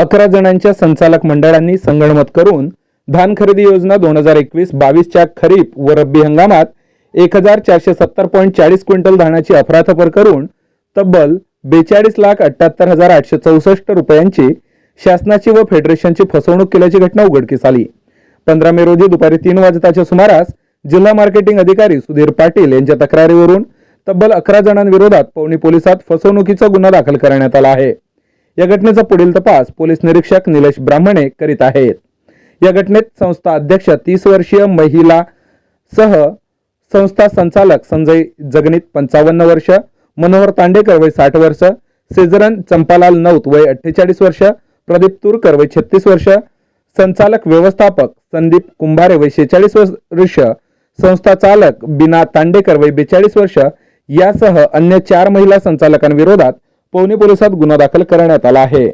अकरा जणांच्या संचालक मंडळांनी संगणमत करून धान खरेदी योजना दोन हजार एकवीस बावीसच्या खरीप व रब्बी हंगामात एक हजार चारशे सत्तर पॉईंट चाळीस क्विंटल धानाची अफरातफर करून तब्बल बेचाळीस लाख अठ्याहत्तर हजार आठशे चौसष्ट रुपयांची शासनाची व फेडरेशनची फसवणूक केल्याची घटना उघडकीस आली. पंधरा मे रोजी दुपारी तीन वाजताच्या सुमारास जिल्हा मार्केटिंग अधिकारी सुधीर पाटील यांच्या तक्रारीवरून तब्बल अकरा जणांविरोधात पवनी पोलिसात फसवणुकीचा गुन्हा दाखल करण्यात आला आहे. या घटनेचा पुढील तपास पोलीस निरीक्षक निलेश ब्राह्मणे करीत आहेत. या घटनेत संस्था अध्यक्ष तीस वर्षीय महिला सह संस्था संचालक संजय जगनीत पंचावन्न वर्ष मनोहर तांडेकर वय साठ वर्ष सेजरन चंपालाल नौत वय अठ्ठेचाळीस वर्ष प्रदीप तुरकर वय छत्तीस वर्ष संचालक व्यवस्थापक संदीप कुंभारे वय शेचाळीस वर्ष संस्था चालक बिना तांडेकर वय बेचाळीस वर्ष यासह अन्य चार महिला संचालकांविरोधात पवनी पोलिसात गुन्हा दाखल करण्यात आला आहे.